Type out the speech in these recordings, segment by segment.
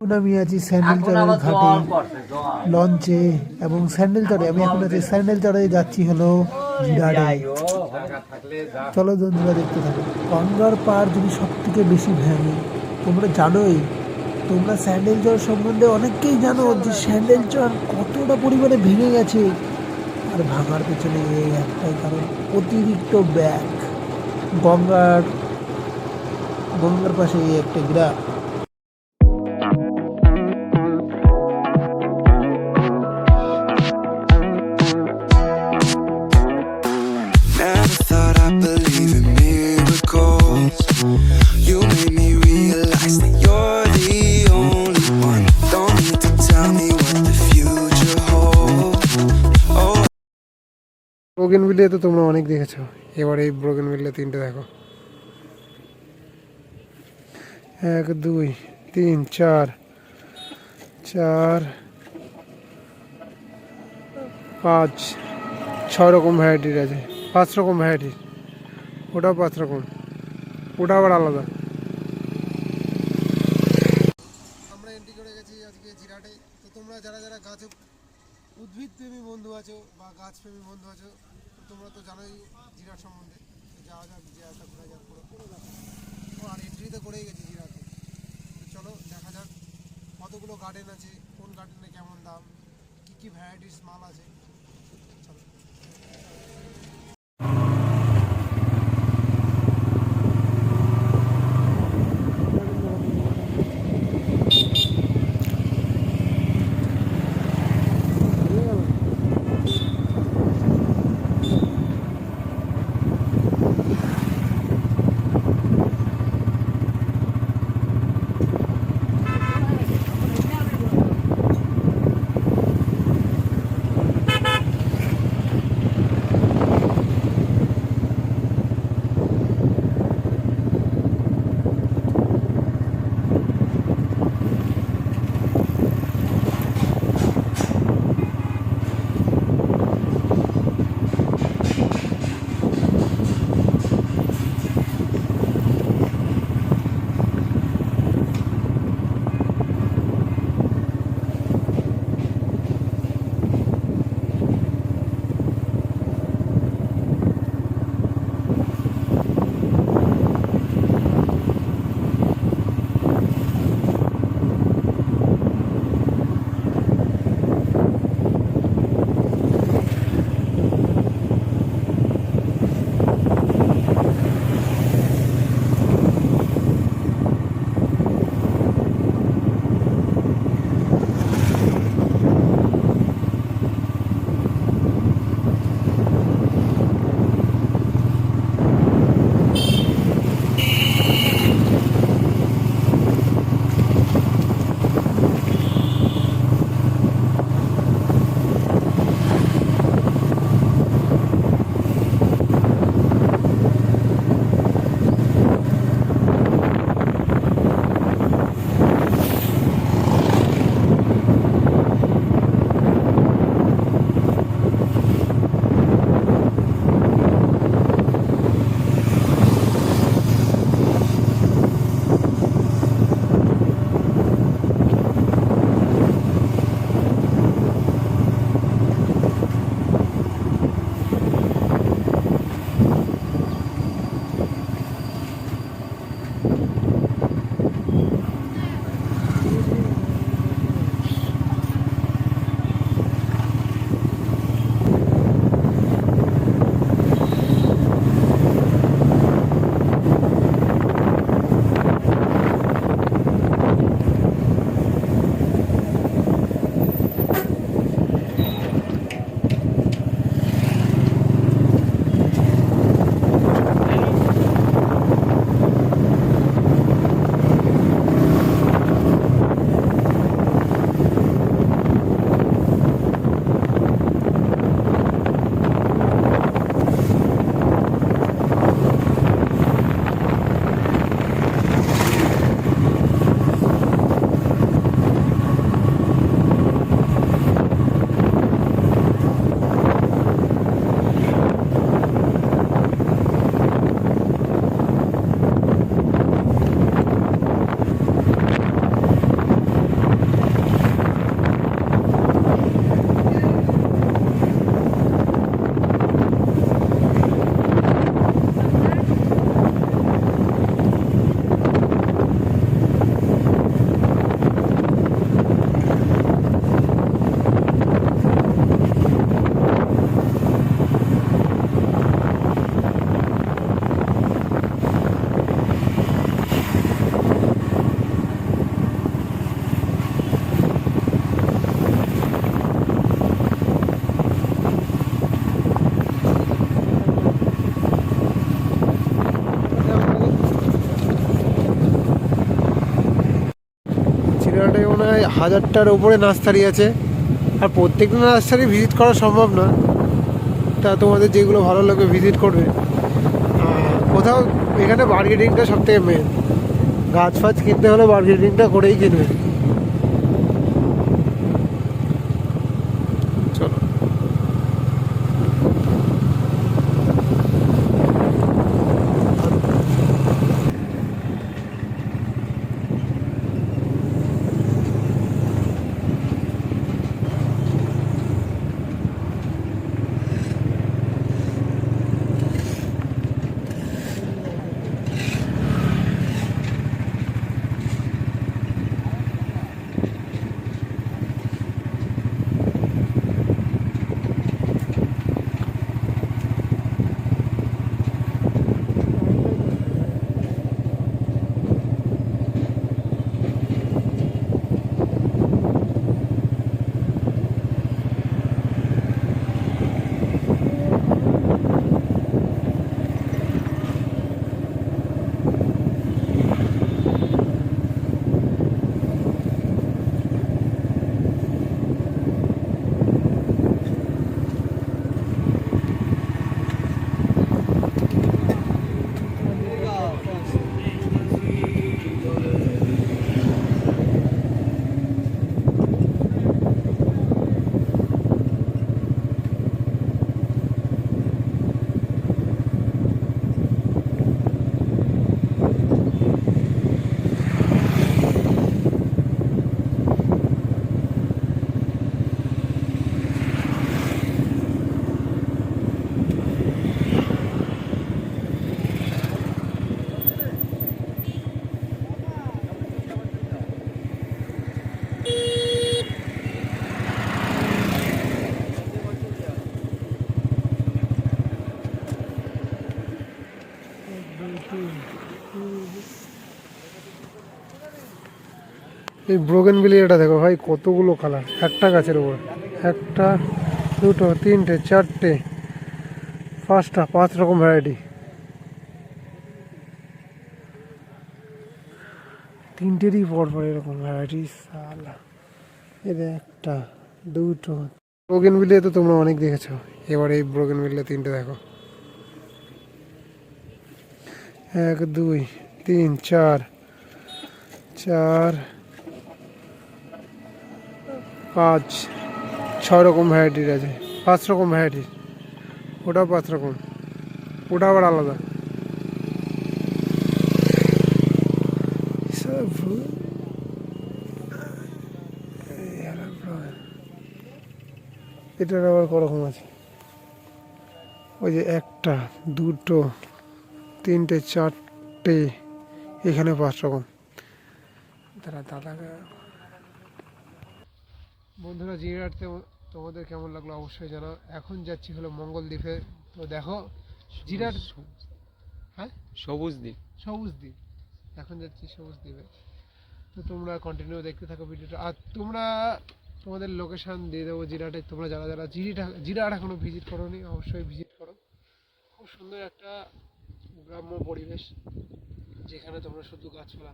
আমি আছি স্যান্ডেল চড়াই ঘাটে লঞ্চে এবং স্যান্ডেল চড়ে। আমি এখন আছি স্যান্ডেল চড়াই যাচ্ছি হলো জিরাডে যাই ও ফাঁকা থাকলে যা। চলো বন্ধুরা দেখতে থাকো। গঙ্গার পার যদি সব থেকে বেশি ভেঙে তোমরা জানোই তোমরা স্যান্ডেল চর সম্বন্ধে অনেকেই জানো যে স্যান্ডেল চর কতটা পরিমাণে ভেঙে গেছে আর ভাঙার পেছনে এই একটাই কারণ অতিরিক্ত ব্যাগ। গঙ্গার গঙ্গার পাশে এই একটা গ্রাম। ব্রোগেন বিলে তো তোমরা অনেক দেখেছ। এবার এই ব্রোগেন বিলে তিনটে দেখো। এক, দুই, তিন, চার চার, পাঁচ, ছয় রকম ভ্যারাইটির আছে। পাঁচ রকম ভ্যারাইটির ওটাও পাঁচ রকম। ওটা আবার আলাদা আমরা এন্ট্রি করে গেছি আজকে জিরাটে তো তোমরা যারা যারা গাছ প্রেমী বন্ধু আছো বা গাছ প্রেমী বন্ধু আছো, তোমরা তো জানোই জিরাট সম্বন্ধে। যাওয়া যাক জিরাটটা ঘোরা যাক পুরো। আর এন্ট্রি তো করেই গেছি জিরাতে চলো, দেখা যাক কতগুলো গার্ডেন আছে, কোন গার্ডেনে কেমন দাম, কী কী ভ্যারাইটিস মাল আছে। হাজারটার ওপরে নার্সারি আছে। আর প্রত্যেকটা নার্সারি ভিজিট করা সম্ভব না তা তোমাদের যেগুলো ভালো লাগবে ভিজিট করবে। কোথাও এখানে মার্কেটিংটা সব থেকে মেন গাছ ফাছ কিনতে হলে মার্কেটিংটা করেই কিনবে। এই ব্রোগেন এটা দেখো ভাই, কতগুলো কালার একটা গাছের উপর। একটা, দুটো, তিনটে, চারটে। পাঁচটা, পাঁচ রকম ভ্যারাইটি তিনটেরই পর পর এরকম ভ্যারাইটি এদের একটা, দুটো। ব্রোগেন তো তোমরা অনেক দেখেছ। এবার এই ব্রোগেন তিনটে দেখো। এক, দুই, তিন, চার। চার পাঁচ, ছয় রকম ভ্যারাইটির আছে। পাঁচ রকম ভ্যারাইটির ওটাও পাঁচ রকম। ওটা আবার আলাদা। এটার আবার করকম আছে? ওই যে একটা, দুটো, তিনটে, চারটে, এখানে পাঁচ রকম। তারা দাদাকে বন্ধুরা জিরাটতে তোমাদের কেমন লাগল অবশ্যই জানাও। এখন যাচ্ছি হলো মঙ্গলদ্বীপে তো দেখো জিরাট হ্যাঁ? সবুজ দ্বীপ। সবুজ দ্বীপ। এখন যাচ্ছি সবুজ দ্বীপে। তো তোমরা কন্টিনিউ দেখতে থাকো ভিডিওটা। আর তোমরা তোমাদের লোকেশন দিয়ে দেবো জিরাটে তোমরা যারা যারা জিরিটা জিরাট এখনও ভিজিট করোনি অবশ্যই ভিজিট করো। খুব সুন্দর একটা গ্রাম্য পরিবেশ যেখানে তোমরা শুধু গাছপালা।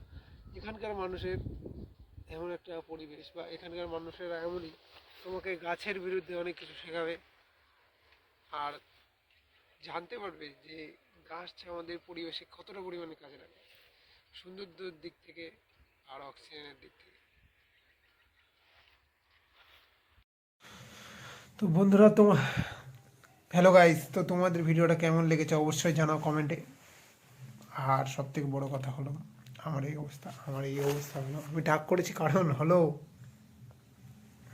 এখানকার মানুষের এমন একটা পরিবেশ বা এখানকার মানুষেরা এমনই তোমাকে গাছের বিরুদ্ধে অনেক কিছু শেখাবে। আর জানতে পারবে যে গাছ আমাদের পরিবেশে কতটা পরিমাণে কাজে লাগে। সৌন্দর্যের দিক থেকে আর অক্সিজেনের দিক থেকে। তো বন্ধুরা তোমার হ্যালো গাইস তো তোমাদের ভিডিওটা কেমন লেগেছে অবশ্যই জানাও কমেন্টে। আর সব থেকে বড়ো কথা হলো আমার এই অবস্থা, আমার এই অবস্থা হলো। আমি ডাক করেছি কারণ হলো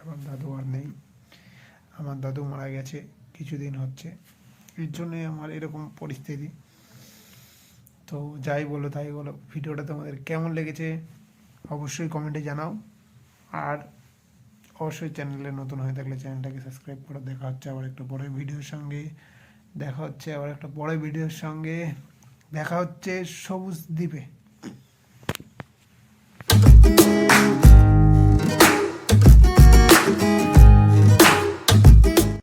আমার দাদু আর নেই। আমার দাদু মারা গেছে, কিছুদিন হচ্ছে। এর জন্যে আমার এরকম পরিস্থিতি। তো যাই বলো, তাই বলো, ভিডিওটা তোমাদের কেমন লেগেছে? অবশ্যই কমেন্টে জানাও। আর অবশ্যই চ্যানেলে নতুন হয়ে থাকলে চ্যানেলটাকে সাবস্ক্রাইব করে দেখা হচ্ছে আবার একটা পরে ভিডিওর সঙ্গে। দেখা হচ্ছে আবার একটা পরে ভিডিওর সঙ্গে। দেখা হচ্ছে সবুজ দ্বীপে। Hum.